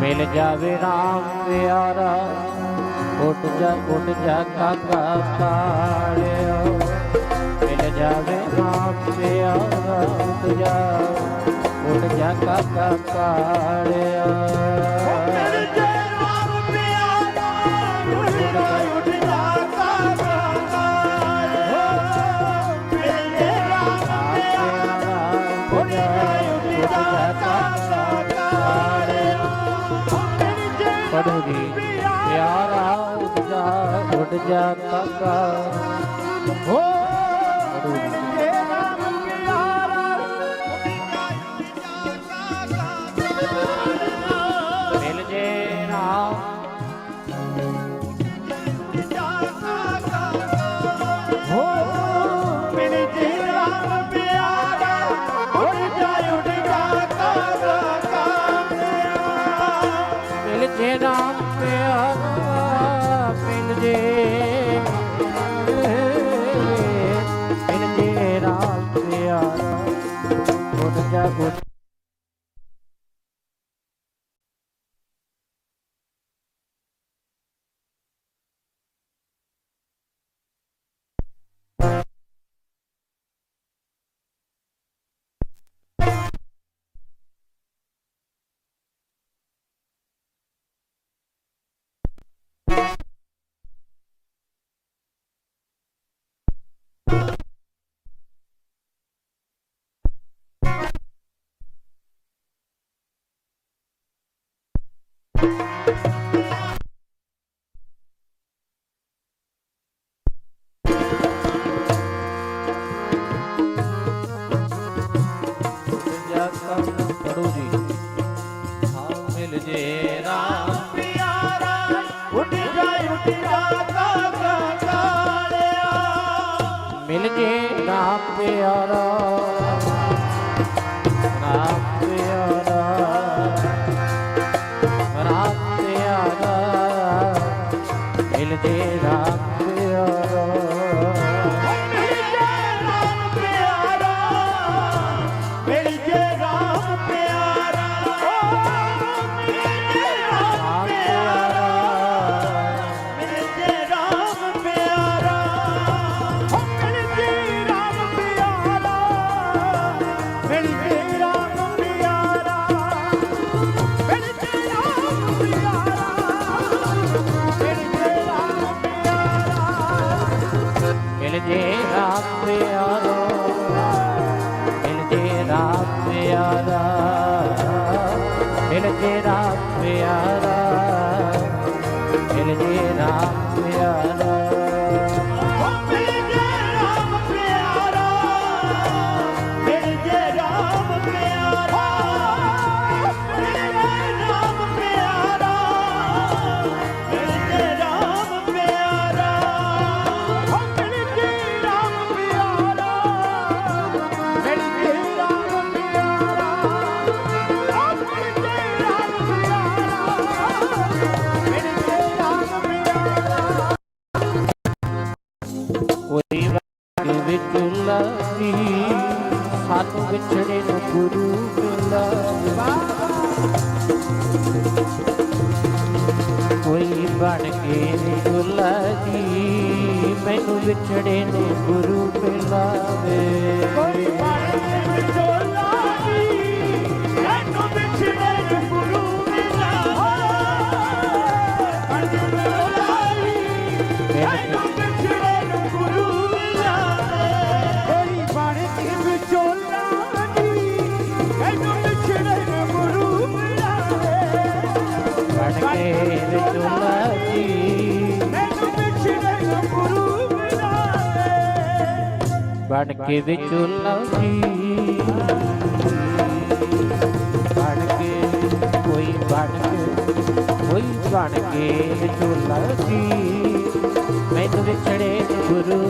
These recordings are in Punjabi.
ਮਿਲ ਜਾਵੇ ਰਾਮ ਪਿਆਰਾ, ਉੱਠ ਜਾ ਉੱਠ ਜਾ ਕਾਕਾ ਕਾਲਿਓ ਮਿਲ ਜਾਵੇ ਰਾਮ ਪਿਆਰਾ, ਉੱਠ ਜਾ ਉੱਠ ਜਾ ਕਾਕਾ ਕਾਲਿਓ પડુજી પ્યારા ઉજા ઉડ જા કાકા હો પડુજી ਨਾਮ ਪਿਆਰਾ ਮਿਲ ਜੇ ਮਿਲ ਜੇ ਰਾਮ ਪਿਆਰਾ ਗੁਰ ਜਾ ਗੁਰ ਮਿਲ ਜੇ ਰਾਮ ਪਿਆਰਾ ਰਾਮ ਪਿਆਰਾ ਰਾਮ ਪਿਆਰਾ। ਮਿਲ ਜੇ ਤੇਰਾ ਪਿਆਰਾ ਮਿਲ ਤੇਰਾ ਵਿਛੜੇ ਨੂੰ ਗੁਰੂ ਮਿਲਾ। ਕੋਈ ਬਣ ਕੇ ਦੁਲਾ ਦੀ ਮੈਨੂੰ ਵਿਛੜੇ ਨੂੰ ਗੁਰੂ ਮਿਲਾਵੇ। ਕੋਈ ਬਣ ਕੇ ਵਿਛੜੇ ਬਣ ਕੇ ਵਿੱਚ ਲਵੀ ਬਣ ਕੇ ਕੋਈ ਬਣ ਕੇ ਕੋਈ ਬਣ ਕੇ ਵਿੱਚ ਲਵੀ ਮੈਨੂੰ ਵਿਛੜੇ ਗੁਰੂ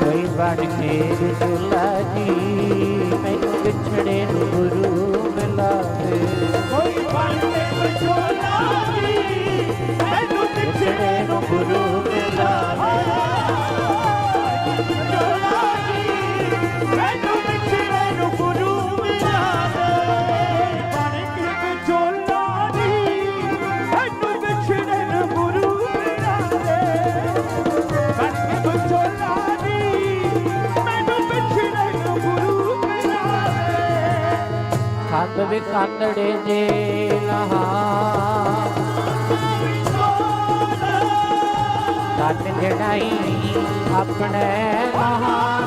ਕੋਈ ਬਣ ਕੇ ਵਿੱਚ ਲਵੀ छोड़ा ਕੰਦ ਵਿਕੰਦੜੇ ਜੇ ਲਹਾ। ਤਨ ਜੜਾਈ ਆਪਣੇ ਮਹਾ